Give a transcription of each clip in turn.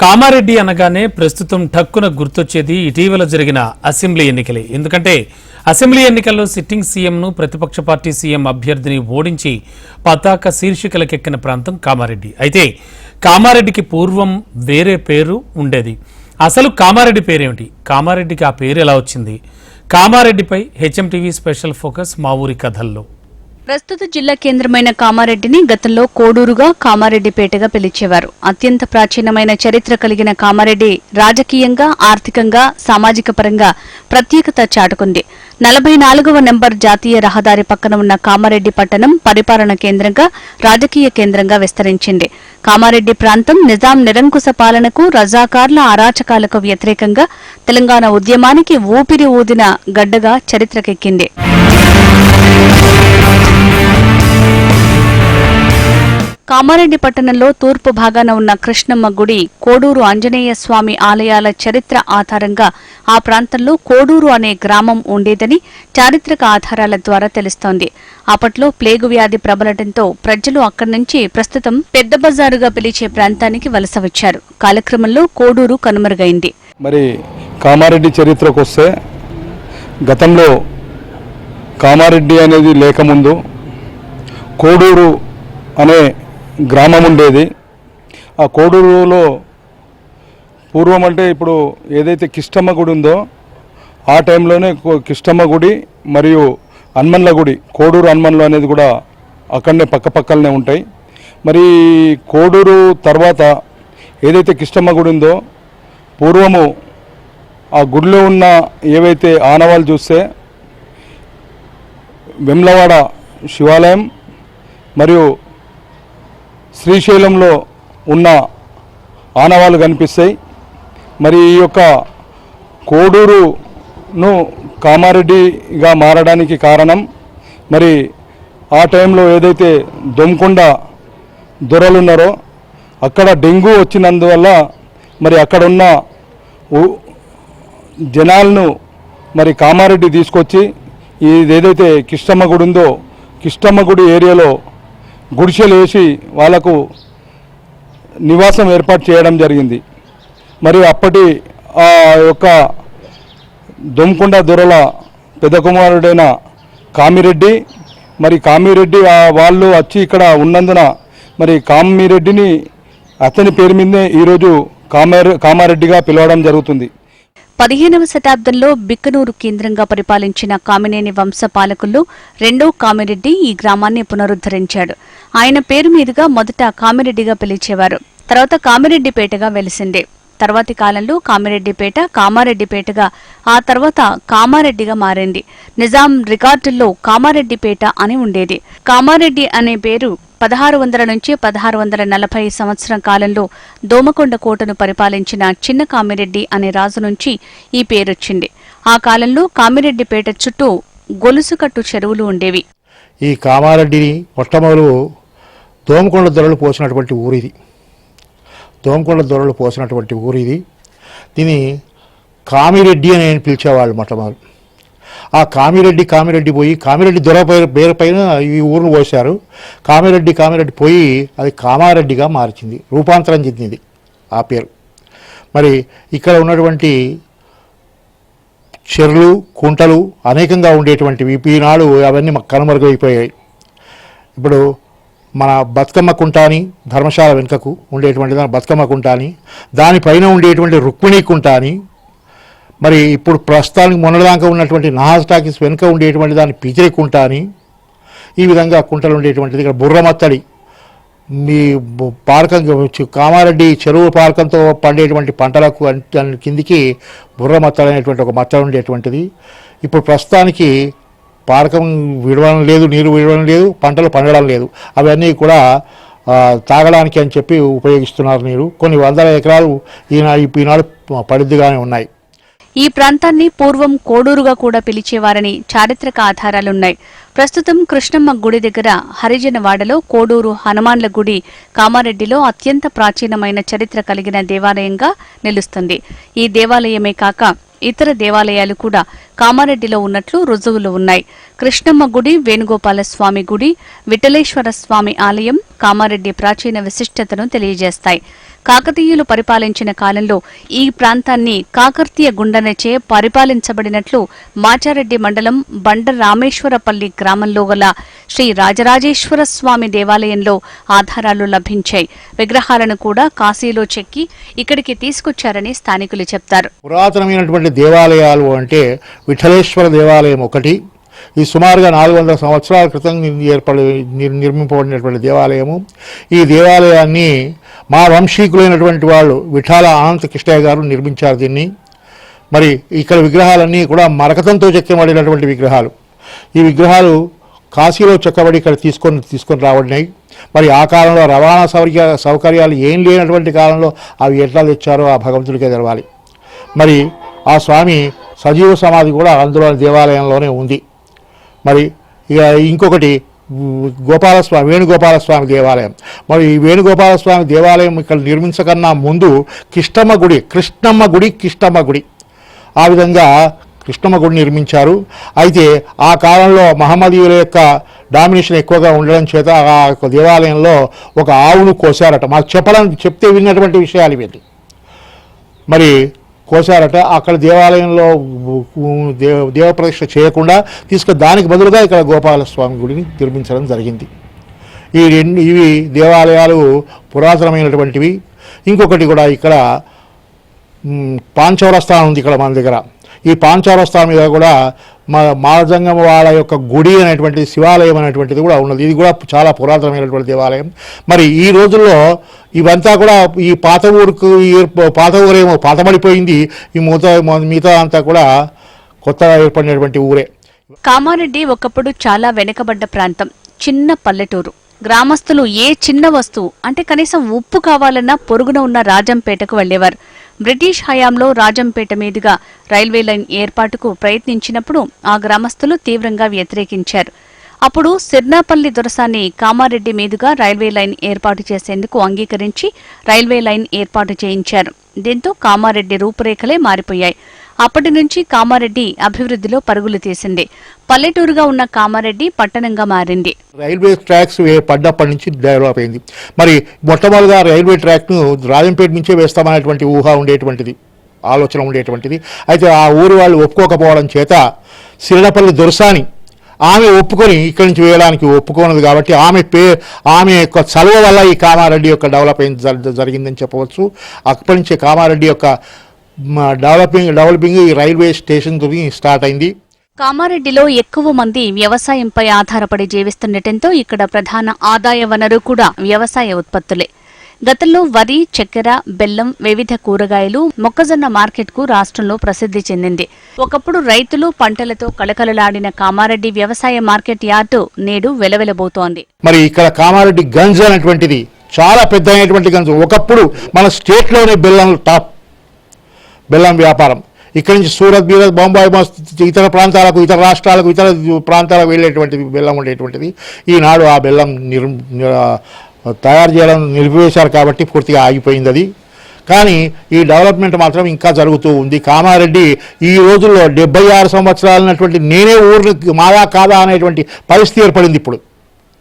కామారెడ్డి అనగానే ప్రస్తుతం ఠక్కున గుర్తొచ్చేది ఇటీవల జరిగిన అసెంబ్లీ ఎన్నికలే. ఎందుకంటే అసెంబ్లీ ఎన్నికల్లో సిట్టింగ్ సీఎంను ప్రతిపక్ష పార్టీ సీఎం అభ్యర్థిని ఓడించి పతాక శీర్షికలకెక్కిన ప్రాంతం కామారెడ్డి. అయితే కామారెడ్డికి పూర్వం వేరే పేరు ఉండేది. అసలు కామారెడ్డి పేరేమిటి? కామారెడ్డికి ఆ పేరు ఎలా వచ్చింది? కామారెడ్డిపై హెచ్ఎంటీవీ స్పెషల్ ఫోకస్ మా ఊరి కథల్లో. ప్రస్తుత జిల్లా కేంద్రమైన కామారెడ్డిని గతంలో కోడూరుగా కామారెడ్డిపేటగా పిలిచేవారు. అత్యంత ప్రాచీనమైన చరిత్ర కలిగిన కామారెడ్డి రాజకీయంగా ఆర్థికంగా సామాజిక పరంగా ప్రత్యేకత చాటుకుంది. నలభై నాలుగవ నెంబర్ జాతీయ రహదారి పక్కన ఉన్న కామారెడ్డి పట్టణం పరిపాలన కేంద్రంగా రాజకీయ కేంద్రంగా విస్తరించింది. కామారెడ్డి ప్రాంతం నిజాం నిరంకుశ పాలనకు రజాకార్ల అరాచకాలకు వ్యతిరేకంగా తెలంగాణ ఉద్యమానికి ఊపిరి ఊదిన గడ్డగా చరిత్రకెక్కింది. కామారెడ్డి పట్టణంలో తూర్పు భాగాన ఉన్న కృష్ణమ్మ గుడి కోడూరు ఆంజనేయ స్వామి ఆలయాల చరిత్ర ఆధారంగా ఆ ప్రాంతంలో కోడూరు అనే గ్రామం ఉండేదని చారిత్రక ఆధారాల ద్వారా తెలుస్తోంది. అప్పట్లో ప్లేగు వ్యాధి ప్రబలటంతో ప్రజలు అక్కడి నుంచి ప్రస్తుతం పెద్ద బజారుగా పిలిచే ప్రాంతానికి వలస వచ్చారు. కాలక్రమంలో కోడూరు కనుమరుగైంది. మరి కామారెడ్డి చరిత్రకు వస్తే గతంలో కామారెడ్డి అనేది లేకముందు కోడూరు అనే గ్రామం ఉండేది. ఆ కోడూరులో పూర్వం అంటే ఇప్పుడు ఏదైతే కిష్టమ్మ గుడి ఉందో ఆ టైంలోనే కిష్టమ్మ గుడి మరియు హనుమన్ల గుడి కోడూరు హనుమన్లు అనేది కూడా అక్కడనే పక్కపక్కలనే ఉంటాయి. మరి కోడూరు తర్వాత ఏదైతే కిష్టమ్మ గుడి ఉందో పూర్వము ఆ గుడిలో ఉన్న ఏవైతే ఆనవాళ్ళు చూస్తే వెమ్లవాడ శివాలయం మరియు శ్రీశైలంలో ఉన్న ఆనవాలు కనిపిస్తాయి. మరి ఈ యొక్క కోడూరును కామారెడ్డిగా మారడానికి కారణం మరి ఆ టైంలో ఏదైతే దొమ్కొండ దొరలున్నారో అక్కడ డెంగ్యూ వచ్చినందువల్ల మరి అక్కడ ఉన్న జనాలను మరి కామారెడ్డి తీసుకొచ్చి ఏదైతే కిష్టమ్మ గుడి ఉందో కిష్టమ్మ గుడి ఏరియాలో గుడిసెలు వేసి వాళ్ళకు నివాసం ఏర్పాటు చేయడం జరిగింది. మరి అప్పటి ఆ యొక్క దొమ్కొండ దొరల పెద్ద కుమారుడైన కామిరెడ్డి మరి కామిరెడ్డి వాళ్ళు వచ్చి ఇక్కడ ఉన్నందున మరి కామిరెడ్డిని అతని పేరు మీదే ఈరోజు కామారెడ్డిగా పిలవడం జరుగుతుంది. పదిహేనవ శతాబ్దంలో బిక్కనూరు కేంద్రంగా పరిపాలించిన కామినేని వంశ పాలకుల్లో రెండో కామిరెడ్డి ఈ గ్రామాన్ని పునరుద్ధరించాడు. ఆయన పేరు మీదుగా మొదట కామిరెడ్డిగా పిలిచేవారు. తర్వాత కామిరెడ్డిపేటగా వెలిసింది. తర్వాతి కాలంలో కామిరెడ్డిపేట కామారెడ్డిపేటగా ఆ తర్వాత కామారెడ్డిగా మారింది. నిజాం రికార్డుల్లో కామారెడ్డిపేట అని ఉండేది. కామారెడ్డి అనే పేరు పదహారు వందల నుంచి పదహారు వందల నలభై సంవత్సరం కాలంలో దోమకొండ కోటను పరిపాలించిన చిన్న కామిరెడ్డి అనే రాజు నుంచి ఈ పేరొచ్చింది ఆ కాలంలో కామిరెడ్డిపేట చుట్టూ గొలుసుకట్టు చెరువులు ఉండేవి. ఈ కామారెడ్డిని మొట్టమొదలు దోమకొండ దొరలు పోసినటువంటి ఊరిది. దోమకొండ దొరలు పోసినటువంటి ఊరిది. దీని కామిరెడ్డి అని పిలిచేవాళ్ళు మొట్టమొదలు. ఆ కామిరెడ్డి కామిరెడ్డి పోయి కామిరెడ్డి దొర పేరు పైన ఈ ఊరును పోశారు. కామిరెడ్డి కామిరెడ్డి పోయి అది కామారెడ్డిగా మార్చింది రూపాంతరం చెందింది ఆ పేరు. మరి ఇక్కడ ఉన్నటువంటి చెర్లు కుంటలు అనేకంగా ఉండేటువంటివి ఈనాడు అవన్నీ మాకు కనుమరుగైపోయాయి. ఇప్పుడు మన బతుకమ్మ కుంట అని ధర్మశాల వెనుకకు ఉండేటువంటి దాని బతుకమ్మ కుంట అని దానిపైన ఉండేటువంటి రుక్మిణి కుంట అని మరి ఇప్పుడు ప్రస్తుతానికి మొన్నదాకా ఉన్నటువంటి నహాజ్ టాకీస్ వెనుక ఉండేటువంటి దాని పిచిరి కుంట అని ఈ విధంగా కుంటలు ఉండేటువంటిది ఇక్కడ బుర్రమత్తడి మీ బు- పారకం కామారెడ్డి చెరువు పార్కంతో పండేటువంటి పంటలకు దాని కిందికి బుర్రమత్తడి అనేటువంటి ఒక మచ్చ ఉండేటువంటిది. ఇప్పుడు ప్రస్తుతానికి పారకం విడవడం లేదు నీరు విడవడం లేదు పంటలు పండడం లేదు. అవన్నీ కూడా తాగడానికి అని చెప్పి ఉపయోగిస్తున్నారు నీరు. కొన్ని వందల ఎకరాలు ఈనాడు ఈనాడు పడిద్దిగానే ఉన్నాయి. ఈ ప్రాంతాన్ని పూర్వం కోడూరుగా కూడా పిలిచేవారని చారిత్రక ఆధారాలున్నాయి. ప్రస్తుతం కృష్ణమ్మ గుడి దగ్గర హరిజనవాడలో కోడూరు హనుమాన్ల గుడి కామారెడ్డిలో అత్యంత ప్రాచీనమైన చరిత్ర కలిగిన దేవాలయంగా నిలుస్తుంది. ఈ దేవాలయమే కాక ఇతర దేవాలయాలు కూడా కామారెడ్డిలో ఉన్నట్లు రుజువులు ఉన్నాయి. కృష్ణమ్మ గుడి వేణుగోపాల స్వామి గుడి విఠలేశ్వర స్వామి ఆలయం కామారెడ్డి ప్రాచీన విశిష్టతను తెలియజేస్తాయి. కాకతీయులు పరిపాలించిన కాలంలో ఈ ప్రాంతాన్ని కాకర్తీయ గుండనచే పరిపాలించబడినట్లు మాచారెడ్డి మండలం బండ రామేశ్వరపల్లి గ్రామంలో గల శ్రీ రాజరాజేశ్వర స్వామి దేవాలయంలో ఆధారాలు లభించాయి. విగ్రహాలను కూడా కాశీలో చెక్కి ఇక్కడికి తీసుకొచ్చారని స్థానికులు చెప్తారు. పురాతనమైనటువంటి దేవాలయాలు అంటే విఠలేశ్వర దేవాలయం ఒకటి. ఇది సుమారుగా నాలుగు వందల సంవత్సరాల క్రితం ఏర్పడి నిర్మింపబడినటువంటి దేవాలయము. ఈ దేవాలయాన్ని మా వంశీకులైనటువంటి వాళ్ళు విఠాల అనంత కృష్ణయ్య గారు నిర్మించారు దీన్ని. మరి ఇక్కడ విగ్రహాలన్నీ కూడా మరకతంతో చెక్కబడినటువంటి విగ్రహాలు. ఈ విగ్రహాలు కాశీలో చెక్కబడి ఇక్కడ తీసుకొని తీసుకొని రాబడినాయి. మరి ఆ కాలంలో రవాణా సౌకర్య సౌకర్యాలు ఏం లేనటువంటి కాలంలో అవి ఎట్లా తెచ్చారో ఆ భగవంతుడికే తెలవాలి. మరి ఆ స్వామి సజీవ సమాధి కూడా అందులో దేవాలయంలోనే ఉంది. మరి ఇక ఇంకొకటి గోపాలస్వామి వేణుగోపాలస్వామి దేవాలయం. మరి ఈ వేణుగోపాలస్వామి దేవాలయం ఇక్కడ నిర్మించకన్నా ముందు కృష్ణమ్మ గుడి కృష్ణమ్మ గుడి కృష్ణమ్మ గుడి. ఆ విధంగా కృష్ణమ్మ గుడి నిర్మించారు. అయితే ఆ కాలంలో మహమ్మదీయుల యొక్క డామినేషన్ ఎక్కువగా ఉండడం చేత ఆ యొక్క దేవాలయంలో ఒక ఆవును కోసారట మాకు చెప్పడం చెప్తే విన్నటువంటి విషయాలు ఇవి. మరి కోశారట. అక్కడ దేవాలయంలో దేవ దేవప్రతిష్ఠ చేయకుండా తీసుకు దానికి బదులుగా ఇక్కడ గోపాలస్వామి గుడిని నిర్మించడం జరిగింది. ఈ రెండు ఇవి దేవాలయాలు పురాతనమైనటువంటివి. ఇంకొకటి కూడా ఇక్కడ పాంచవరస్థానం ఉంది ఇక్కడ మన దగ్గర. ఈ పాంచౌరస్థానం మీద కూడా మా మాజంగం వాళ్ళ యొక్క గుడి అనేటువంటి శివాలయం అనేటువంటిది కూడా ఉన్నది. ఇది కూడా చాలా పురాతనమైనటువంటి దేవాలయం. మరి ఈ రోజుల్లో ఇవంతా కూడా ఈ పాత ఊరుకు ఈ పాత ఊరేమో పాతబడిపోయింది. ఈ మూత మిగతా అంతా కూడా కొత్తగా ఏర్పడినటువంటి ఊరే. కామారెడ్డి ఒకప్పుడు చాలా వెనుకబడ్డ ప్రాంతం చిన్న పల్లెటూరు. గ్రామస్తులు ఏ చిన్న వస్తువు అంటే కనీసం ఉప్పు కావాలన్నా పొరుగున ఉన్న రాజంపేటకు వెళ్ళేవారు బ్రిటిష్ హయాంలో రాజంపేట మీదుగా రైల్వే లైన్ ఏర్పాటుకు ప్రయత్నించినప్పుడు ఆ గ్రామస్తులు తీవ్రంగా వ్యతిరేకించారు. అప్పుడు సిర్నాపల్లి దొరసాని కామారెడ్డి మీదుగా రైల్వే లైన్ ఏర్పాటు చేసేందుకు అంగీకరించి రైల్వే లైన్ ఏర్పాటు చేయించారు. దీంతో కామారెడ్డి రూపురేఖలే మారిపోయాయి. అప్పటి నుంచి కామారెడ్డి అభివృద్ధిలో పరుగులు తీసింది. పల్లెటూరుగా ఉన్న కామారెడ్డి పట్టణంగా మారింది. రైల్వే ట్రాక్స్ పడ్డప్పటి నుంచి డెవలప్ అయింది. మరి మొట్టమొదటిగా రైల్వే ట్రాక్ను రాజంపేట నుంచే వేస్తామనేటువంటి ఊహ ఉండేటువంటిది ఆలోచన ఉండేటువంటిది. అయితే ఆ ఊరు వాళ్ళు ఒప్పుకోకపోవడం చేత సిరడపల్లి దొరసాని ఆమె ఒప్పుకొని ఇక్కడి నుంచి వేయడానికి ఒప్పుకోనదు కాబట్టి ఆమె పే ఆమె యొక్క చలువ వల్ల ఈ కామారెడ్డి యొక్క డెవలప్ అయింది జరిగిందని చెప్పవచ్చు. అక్కడి నుంచి కామారెడ్డి యొక్క డెవలపింగ్ డెవలపింగ్ ఈ రైల్వే స్టేషన్ స్టార్ట్ అయింది. కామారెడ్డిలో ఎక్కువ మంది వ్యవసాయంపై ఆధారపడి జీవిస్తుండటంతో ఇక్కడ ప్రధాన ఆదాయ వనరు కూడా వ్యవసాయ ఉత్పత్తులే. గతంలో వరి చక్కెర బెల్లం వివిధ కూరగాయలు మొక్కజొన్న మార్కెట్కు రాష్ట్రంలో ప్రసిద్ధి చెందింది. ఒకప్పుడు రైతులు పంటలతో కళకళలాడిన కామారెడ్డి వ్యవసాయ మార్కెట్ యార్డు నేడు వెలవెలబోతోంది. మరి ఇక్కడ కామారెడ్డి గంజ్ అనేటువంటిది చాలా పెద్ద గంజ్. ఒకప్పుడు మన స్టేట్లోనే బెల్లం టాప్ బెల్లం వ్యాపారం. ఇక్కడి నుంచి సూరత్ బీరత్ బొంబాయి ఇతర ప్రాంతాలకు ఇతర రాష్ట్రాలకు ఇతర ప్రాంతాలకు వెళ్ళేటువంటి బెల్లం ఉండేటువంటిది. ఈనాడు ఆ బెల్లం నిర్ తయారు చేయడం నిలిపివేశారు కాబట్టి పూర్తిగా ఆగిపోయింది అది. కానీ ఈ డెవలప్మెంట్ మాత్రం ఇంకా జరుగుతూ ఉంది. కామారెడ్డి ఈ రోజుల్లో డెబ్బై ఆరు సంవత్సరాలన్నటువంటి నేనే ఊరిని మాదా కాదా అనేటువంటి పరిస్థితి ఏర్పడింది ఇప్పుడు.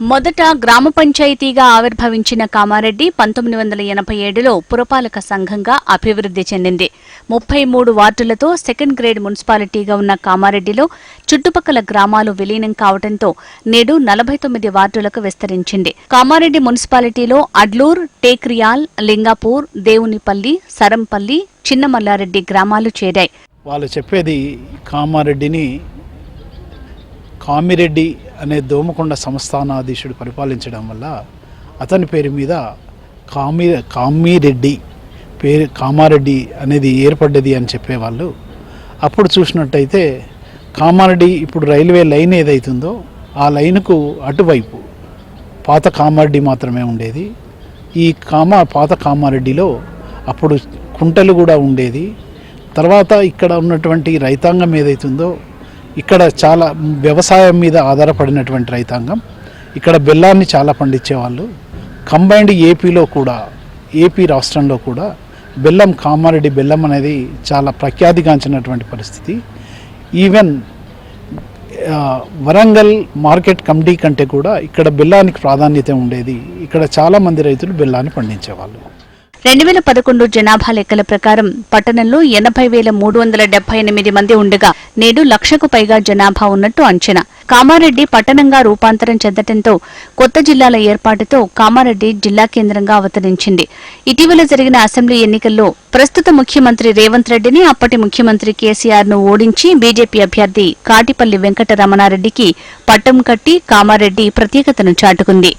మొదట గ్రామ పంచాయతీగా ఆవిర్భవించిన కామారెడ్డి పంతొమ్మిది వందల ఎనభై ఏడులో పురపాలక సంఘంగా అభివృద్ధి చెందింది. ముప్పై మూడు వార్డులతో సెకండ్ గ్రేడ్ మున్సిపాలిటీగా ఉన్న కామారెడ్డిలో చుట్టుపక్కల గ్రామాలు విలీనం కావడంతో నేడు నలభై తొమ్మిది వార్డులకు విస్తరించింది. కామారెడ్డి మున్సిపాలిటీలో అడ్లూర్ టేక్రియాల్ లింగాపూర్ దేవునిపల్లి సరంపల్లి చిన్నమల్లారెడ్డి గ్రామాలు చేరాయి. వాళ్ళు చెప్పేది కామారెడ్డిని కామిరెడ్డి అనే దోమకొండ సంస్థానాధీశుడు పరిపాలించడం వల్ల అతని పేరు మీద కామి కామిరెడ్డి పేరు కామారెడ్డి అనేది ఏర్పడ్డది అని చెప్పేవాళ్ళు. అప్పుడు చూసినట్టయితే కామారెడ్డి ఇప్పుడు రైల్వే లైన్ ఏదైతుందో ఆ లైన్కు అటువైపు పాత కామారెడ్డి మాత్రమే ఉండేది. ఈ కామా పాత కామారెడ్డిలో అప్పుడు కుంటలు కూడా ఉండేది. తర్వాత ఇక్కడ ఉన్నటువంటి రైతాంగం ఏదైతుందో ఇక్కడ చాలా వ్యవసాయం మీద ఆధారపడినటువంటి రైతాంగం. ఇక్కడ బెల్లాన్ని చాలా పండించేవాళ్ళు. కంబైన్డ్ ఏపీలో కూడా ఏపీ రాష్ట్రంలో కూడా బెల్లం కామారెడ్డి బెల్లం అనేది చాలా ప్రఖ్యాతిగాంచినటువంటి పరిస్థితి. ఈవెన్ వరంగల్ మార్కెట్ కమిటీ కంటే కూడా ఇక్కడ బెల్లానికి ప్రాధాన్యత ఉండేది. ఇక్కడ చాలామంది రైతులు బెల్లాన్ని పండించేవాళ్ళు. రెండు వేల పదకొండు జనాభా లెక్కల ప్రకారం పట్టణంలో ఎనభై వేల మూడు వందల డెబ్బై ఎనిమిది మంది ఉండగా నేడు లక్షకు పైగా జనాభా ఉన్నట్టు అంచనా. కామారెడ్డి పట్టణంగా రూపాంతరం చెందటంతో కొత్త జిల్లాల ఏర్పాటుతో కామారెడ్డి జిల్లా కేంద్రంగా అవతరించింది. ఇటీవల జరిగిన అసెంబ్లీ ఎన్నికల్లో ప్రస్తుత ముఖ్యమంత్రి రేవంత్ రెడ్డిని అప్పటి ముఖ్యమంత్రి కేసీఆర్ను ఓడించి బీజేపీ అభ్యర్థి కాటిపల్లి వెంకటరమణారెడ్డికి పట్టం కట్టి కామారెడ్డి ప్రత్యేకతను చాటుకుంది.